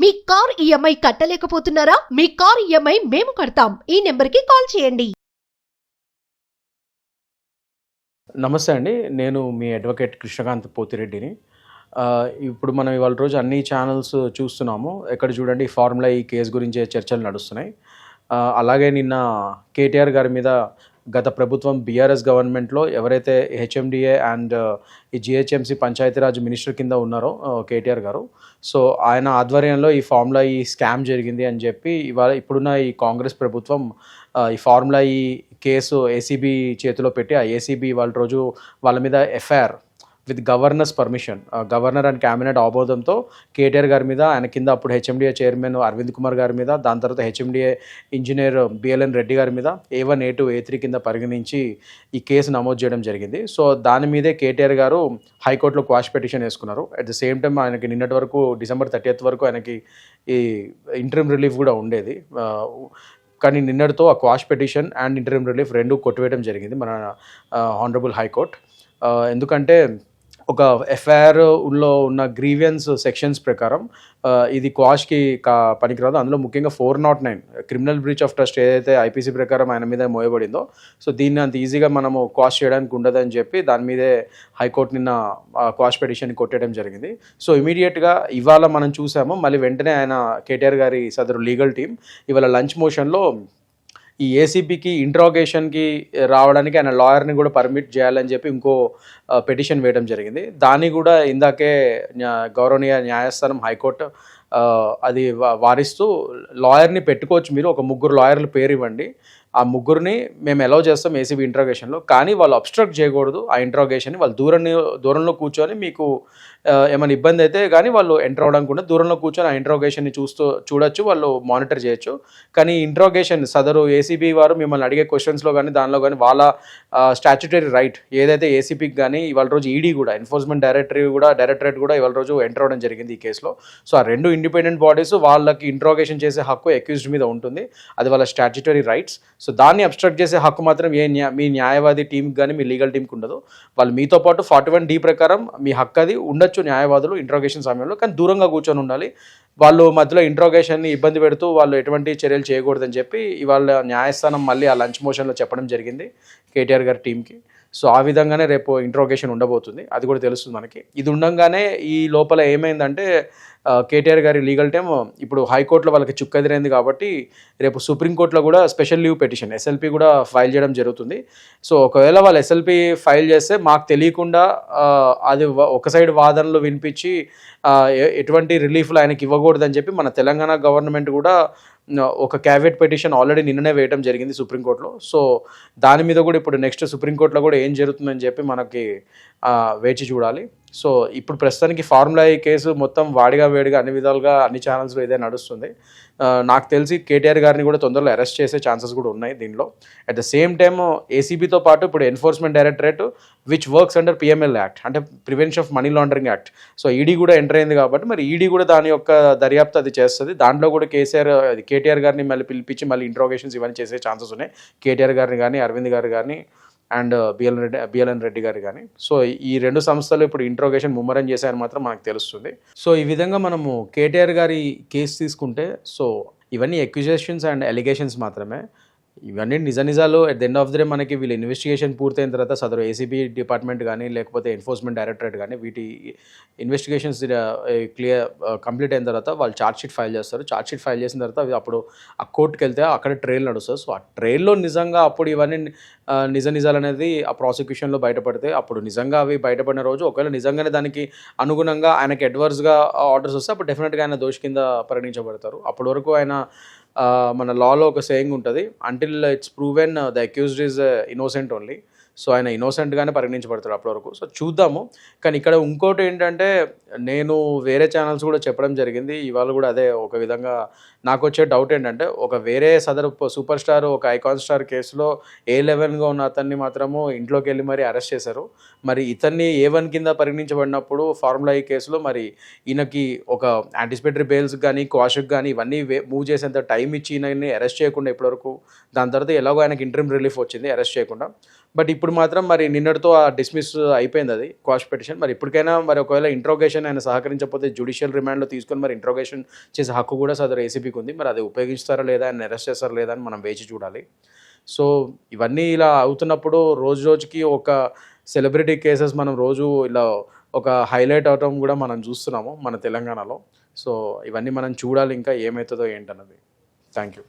మీ car EMI కట్టలేకపోతున్నారా? మీ car EMI మేము కడతాం. ఈ నెంబర్కి కాల్ చేయండి. నమస్తే అండి. నేను మీ అడ్వకేట్ కృష్ణకాంత్ పోతిరెడ్డిని. ఇప్పుడు మనం ఇవాళ రోజు అన్ని ఛానల్స్ చూస్తున్నాము. ఎక్కడ చూడండి ఈ ఫార్ములా ఈ కేసు గురించే చర్చలు నడుస్తున్నాయి. అలాగే నిన్న కేటీఆర్ గారి మీద గత ప్రభుత్వం బీఆర్ఎస్ గవర్నమెంట్లో ఎవరైతే హెచ్ఎండిఏ అండ్ ఈ జిహెచ్ఎంసీ పంచాయతీరాజ్ మినిస్టర్ కింద ఉన్నారో కేటీఆర్ గారు. సో ఆయన ఆధ్వర్యంలో ఈ ఫార్ములా ఈ స్కామ్ జరిగింది అని చెప్పి ఇవాళ ఇప్పుడున్న ఈ కాంగ్రెస్ ప్రభుత్వం ఈ ఫార్ములా ఈ కేసు ఏసీబీ చేతిలో పెట్టి ఆ ఏసీబీ వాళ్ళ రోజు వాళ్ళ మీద FIR with governor's permission. Governor and cabinet ఆమోదంతో KTR గారి మీద ఆయన కింద అప్పుడు హెచ్ఎండిఏ చైర్మన్ అరవింద్ కుమార్ గారి మీద దాని తర్వాత హెచ్ఎండిఏ ఇంజనీర్ బిఎల్ఎన్ రెడ్డి గారి మీద A one A two A three కింద పరిగణించి ఈ కేసు నమోదు చేయడం జరిగింది. సో దాని మీదే కేటీఆర్ గారు హైకోర్టులో క్వాష్ పిటిషన్ వేసుకున్నారు. అట్ ద సేమ్ టైం ఆయనకి నిన్నటి వరకు డిసెంబర్ థర్టీఎత్ వరకు ఆయనకి ఈ ఇంటర్మ్ రిలీఫ్ కూడా ఉండేది. కానీ నిన్నటితో ఆ quash petition and interim relief రెండు కొట్టివేయడం జరిగింది మన ఆనరబుల్ హైకోర్ట్ ఎందుకంటే ఒక ఎఫ్ఐఆర్లో ఉన్న గ్రీవియన్స్ సెక్షన్స్ ప్రకారం ఇది క్వాష్కి కా పనికిరాదు. అందులో ముఖ్యంగా four not nine criminal breach of trust ఏదైతే ఐపీసీ ప్రకారం ఆయన మీద మోయబడిందో సో దీన్ని అంత ఈజీగా మనము క్వాష్ చేయడానికి ఉండదని చెప్పి దాని మీదే హైకోర్టు నిన్న క్వాష్ పిటిషన్ కొట్టేయడం జరిగింది. సో ఇమీడియట్గా ఇవాళ మనం చూసాము. మళ్ళీ వెంటనే ఆయన కేటీఆర్ గారి సదరు లీగల్ టీం ఇవాళ లంచ్ మోషన్లో ఈ ఏసీబీకి ఇంట్రాగేషన్కి eh, రావడానికి ఆయన లాయర్ని కూడా పర్మిట్ చేయాలని చెప్పి ఇంకో eh, పిటిషన్ వేయడం జరిగింది. దాన్ని కూడా ఇందాకే గౌరవనీయ న్యాయస్థానం హైకోర్టు eh, అది వారిస్తూ లాయర్ని పెట్టుకోవచ్చు మీరు ఒక ముగ్గురు లాయర్లు పేరు ఇవ్వండి. ఆ ముగ్గురిని మేము అలౌ చేస్తాం ఏసీబీ ఇంట్రాగేషన్లో కానీ వాళ్ళు అబ్స్ట్రక్ట్ చేయకూడదు. ఆ ఇంట్రాగేషన్ వాళ్ళు దూరం దూరంలో కూర్చొని మీకు ఏమైనా ఇబ్బంది అయితే కానీ వాళ్ళు ఎంటర్ అవడానికి కూడా దూరంలో కూర్చొని ఆ ఇంట్రాగేషన్ని చూస్తూ చూడొచ్చు వాళ్ళు మానిటర్ చేయొచ్చు. కానీ ఇంట్రాగేషన్ సదరు ఏసీబీ వారు మిమ్మల్ని అడిగే క్వశ్చన్స్లో కానీ దానిలో కానీ వాళ్ళ స్టాచ్యుటరీ రైట్ ఏదైతే ఏసీపీకి కానీ ఇవాళ రోజు ఈడీ కూడా ఎన్ఫోర్స్మెంట్ డైరెక్టరీ కూడా డైరెక్టరేట్ కూడా ఇవాళ రోజు ఎంటర్ అవ్వడం జరిగింది ఈ కేసులో సో ఆ రెండు ఇండిపెండెంట్ బాడీస్ వాళ్ళకి ఇంట్రాగేషన్ చేసే హక్కు అక్యూజ్డ్ మీద ఉంటుంది. అది వాళ్ళ స్టాచ్యుటరీ రైట్స్ సో దాన్ని అబ్స్ట్రక్ట్ చేసే హక్కు మాత్రం ఏ న్యా మీ న్యాయవాది టీంకి కానీ మీ లీగల్ టీంకి ఉండదు. వాళ్ళు మీతో పాటు ఫార్టీ వన్ డీ ప్రకారం మీ హక్కు అది ఉండొచ్చు న్యాయవాదులు ఇంట్రోగేషన్ సమయంలో కానీ దూరంగా కూర్చొని ఉండాలి. వాళ్ళు మధ్యలో ఇంట్రోగేషన్ని ఇబ్బంది పెడుతూ వాళ్ళు ఎటువంటి చర్యలు చేయకూడదని చెప్పి ఇవాళ న్యాయస్థానం మళ్ళీ ఆ లంచ్ మోషన్లో చెప్పడం జరిగింది కేటీఆర్ గారి టీంకి సో ఆ విధంగానే రేపు ఇంట్రోగేషన్ ఉండబోతుంది. అది కూడా తెలుస్తుంది మనకి. ఇది ఉండగానే ఈ లోపల ఏమైందంటే కేటీఆర్ గారి లీగల్ టైమ్ ఇప్పుడు హైకోర్టులో వాళ్ళకి చుక్కెదిరైంది కాబట్టి రేపు సుప్రీంకోర్టులో కూడా స్పెషల్ లీవ్ పిటిషన్ ఎస్ఎల్పి కూడా ఫైల్ చేయడం జరుగుతుంది. సో ఒకవేళ వాళ్ళు ఎస్ఎల్పి ఫైల్ చేస్తే మాకు తెలియకుండా అది ఒక సైడ్ వాదనలు వినిపించి ఎటువంటి రిలీఫ్లు ఆయనకి ఇవ్వకూడదని చెప్పి మన తెలంగాణ గవర్నమెంట్ కూడా ఒక క్యావియట్ పిటిషన్ ఆల్రెడీ నిన్ననే వేయడం జరిగింది సుప్రీంకోర్టులో. సో దాని మీద కూడా ఇప్పుడు నెక్స్ట్ సుప్రీంకోర్టులో కూడా ఏం జరుగుతుందని చెప్పి మనకి వేచి చూడాలి. సో ఇప్పుడు ప్రస్తుతానికి ఫార్ములా ఈ కేసు మొత్తం వాడిగా వేడిగా అన్ని విధాలుగా అన్ని ఛానల్స్లో ఇదే నడుస్తుంది. నాకు తెలిసి కేటీఆర్ గారిని కూడా తొందరలో అరెస్ట్ చేసే ఛాన్సెస్ కూడా ఉన్నాయి దీనిలో. అట్ ద సేమ్ టైమ్ ఏసీబీతో పాటు ఇప్పుడు enforcement directorate which works under PML act అంటే prevention of money laundering act so ED కూడా ఎంటర్ అయింది కాబట్టి మరి ఈడీ కూడా దాని యొక్క దర్యాప్తు అది చేస్తుంది. దాంట్లో కూడా కేసీఆర్ అది కేటీఆర్ గారిని మళ్ళీ పిలిపించి మళ్ళీ ఇంట్రోగేషన్స్ ఇవన్నీ చేసే ఛాన్సెస్ ఉన్నాయి. కేటీఆర్ గారిని కానీ అరవింద్ గారు కానీ and uh, BL Reddy uh, BLN Reddy గారు కానీ. సో ఈ రెండు సంస్థలు ఇప్పుడు ఇంట్రోగేషన్ ముమ్మరం చేశాయని మాత్రం మనకు తెలుస్తుంది. సో ఈ విధంగా మనము కేటీఆర్ గారి కేసు తీసుకుంటే సో ఇవన్నీ ఎక్యుజేషన్స్ అండ్ ఎలిగేషన్స్ మాత్రమే. ఇవన్నీ నిజ నిజాలు. At the end of the day మనకి వీళ్ళు ఇన్వెస్టిగేషన్ పూర్తయిన తర్వాత సదరు ఏసీబీ డిపార్ట్మెంట్ కానీ లేకపోతే ఎన్ఫోర్స్మెంట్ డైరెక్టరేట్ కానీ వీటి ఇన్వెస్టిగేషన్స్ క్లియర్ కంప్లీట్ అయిన తర్వాత వాళ్ళు ఛార్జ్ షీట్ ఫైల్ చేస్తారు. ఛార్జ్ షీట్ ఫైల్ చేసిన తర్వాత అవి అప్పుడు ఆ కోర్టుకి వెళ్తే అక్కడ ట్రైల్ నడుస్తారు సో ఆ ట్రైల్లో నిజంగా అప్పుడు ఇవన్నీ నిజ నిజాలు అనేది ఆ ప్రాసిక్యూషన్లో బయటపడితే అప్పుడు నిజంగా అవి బయటపడిన రోజు ఒకవేళ నిజంగానే దానికి అనుగుణంగా ఆయనకి అడ్వర్స్గా ఆర్డర్స్ వస్తే అప్పుడు డెఫినెట్గా ఆయన దోషి కింద పరిగణించబడతారు. అప్పటి వరకు ఆయన మన లాలో ఒక సేయింగ్ ఉంటుంది until it's proven the accused is innocent only so ఆయన ఇన్నోసెంట్గానే పరిగణించబడతాడు అప్పటి వరకు. సో చూద్దాము. కానీ ఇక్కడ ఇంకోటి ఏంటంటే నేను వేరే ఛానల్స్ కూడా చెప్పడం జరిగింది. ఇవాళ కూడా అదే ఒక విధంగా నాకు వచ్చే డౌట్ ఏంటంటే ఒక వేరే సదరు సూపర్ స్టార్ ఒక ఐకాన్ స్టార్ కేసులో ఏ లెవెన్గా ఉన్న అతన్ని మాత్రము ఇంట్లోకి వెళ్ళి మరి అరెస్ట్ చేశారు. మరి ఇతన్ని ఏ వన్ కింద పరిగణించబడినప్పుడు ఫార్ములా ఈ కేసులో మరి ఈయనకి ఒక యాంటిసిపేటరీ బెయిల్స్ కానీ క్వాషక్ కానీ ఇవన్నీ మూవ్ చేసేంత టైం ఇచ్చి ఈయనని అరెస్ట్ చేయకుండా ఇప్పటివరకు దాని తర్వాత ఎలాగో ఆయనకి ఇంటర్మ్ రిలీఫ్ వచ్చింది అరెస్ట్ చేయకుండా. బట్ ఇప్పుడు మాత్రం మరి నిన్నటితో ఆ డిస్మిస్ అయిపోయింది అది క్వాష్ పిటిషన్ మరి ఇప్పటికైనా మరి ఒకవేళ ఇంట్రోగేషన్ ఆయన సహకరించకపోతే జ్యుడిషియల్ రిమాండ్లో తీసుకొని మరి ఇంట్రోగేషన్ చేసే హక్కు కూడా సదరు ఏసీబీకి ఉంది. మరి అది ఉపయోగిస్తారా లేదా ఆయన అరెస్ట్ చేస్తారా లేదా అని మనం వేచి చూడాలి. సో ఇవన్నీ ఇలా అవుతున్నప్పుడు రోజు రోజుకి ఒక సెలబ్రిటీ కేసెస్ మనం రోజు ఇలా ఒక హైలైట్ అవటం కూడా మనం చూస్తున్నాము మన తెలంగాణలో. సో ఇవన్నీ మనం చూడాలి ఇంకా ఏమవుతుందో ఏంటన్నది. Thank you